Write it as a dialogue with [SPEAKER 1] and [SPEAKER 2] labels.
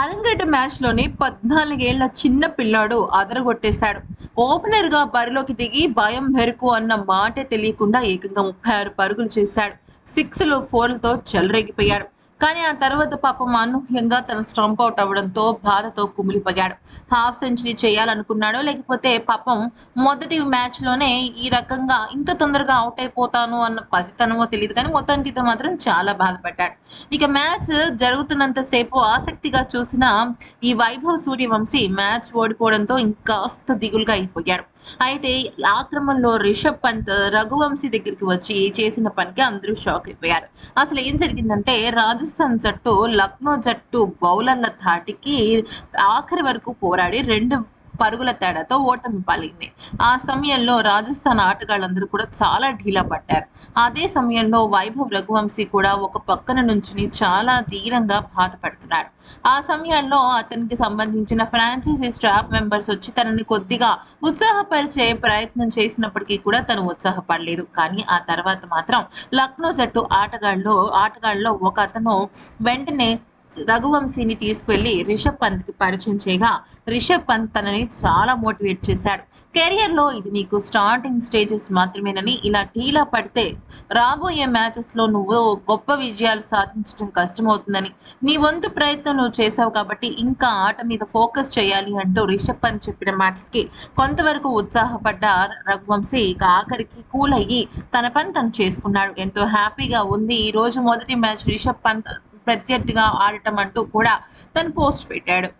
[SPEAKER 1] అరంగేట మ్యాచ్లోనే పద్నాలుగేళ్ళ చిన్న పిల్లాడు అదరగొట్టేశాడు. ఓపెనర్గా బరిలోకి దిగి భయం మెరుకు అన్న మాటే తెలియకుండా ఏకంగా ముప్పై ఆరు పరుగులు చేశాడు. సిక్స్లో ఫోర్లతో చెలరేగిపోయాడు. కానీ ఆ తర్వాత పాపం అనూహ్యంగా తన స్టంప్ అవుట్ అవ్వడంతో బాధతో కుమిలిపోయాడు. హాఫ్ సెంచరీ చేయాలనుకున్నాడో లేకపోతే పాపం మొదటి మ్యాచ్లోనే ఈ రకంగా ఇంత తొందరగా అవుట్ అయిపోతాను అన్న పసితనమో తెలియదు కానీ మొత్తానికి అయితే మాత్రం చాలా బాధపడ్డాడు. ఇక మ్యాచ్ జరుగుతున్నంత సేపు ఆసక్తిగా చూసిన ఈ వైభవ్ సూర్యవంశీ మ్యాచ్ ఓడిపోవడంతో ఇంకాస్త దిగులుగా అయిపోయాడు. అయితే ఆ క్రమంలో రిషబ్ పంత్ రఘువంశీ దగ్గరికి వచ్చి చేసిన పనికి అందరూ షాక్ అయిపోయారు. అసలు ఏం జరిగిందంటే రాజస్థాన్ జట్టు లక్నో జట్టు బౌలర్ల ధాటికి ఆఖరి వరకు పోరాడి రెండు పరుగుల తేడాతో ఓటమి పాలింది. ఆ సమయంలో రాజస్థాన్ ఆటగాళ్ళందరూ కూడా చాలా ఢీలా పడ్డారు. అదే సమయంలో వైభవ్ రఘువంశీ కూడా ఒక పక్కన నుంచి చాలా ధీరంగా బాధపడుతున్నాడు ఆ సమయంలో అతనికి సంబంధించిన ఫ్రాంచైజీ స్టాఫ్ మెంబర్స్ వచ్చి తనని కొద్దిగా ఉత్సాహపరిచే ప్రయత్నం చేసినప్పటికీ కూడా తను ఉత్సాహపడలేదు. కానీ ఆ తర్వాత మాత్రం లక్నో జట్టు ఆటగాళ్ళు ఆటగాళ్ళలో ఒక అతను వెంటనే రఘువంశీని తీసుకెళ్ళి రిషబ్ పంత్కి పరిచయం చేయగా రిషబ్ పంత్ తనని చాలా మోటివేట్ చేశాడు. కెరియర్లో ఇది నీకు స్టార్టింగ్ స్టేజెస్ మాత్రమేనని ఇలా టీలా పడితే రాబోయే మ్యాచెస్లో నువ్వు గొప్ప విజయాలు సాధించడం కష్టమవుతుందని నీ వంతు ప్రయత్నం నువ్వు చేసావు కాబట్టి ఇంకా ఆట మీద ఫోకస్ చేయాలి అంటూ రిషబ్ పంత్ చెప్పిన మాటలకి కొంతవరకు ఉత్సాహపడ్డ రఘువంశీ ఇక ఆఖరికి కూల్ అయ్యి తన పని తను చేసుకున్నాడు. ఎంతో హ్యాపీగా ఉంది. ఈ రోజు మొదటి మ్యాచ్ రిషబ్ పంత్ ప్రత్యర్థిగా ఆడటం అంటూ కూడా తను పోస్ట్ పెట్టాడు.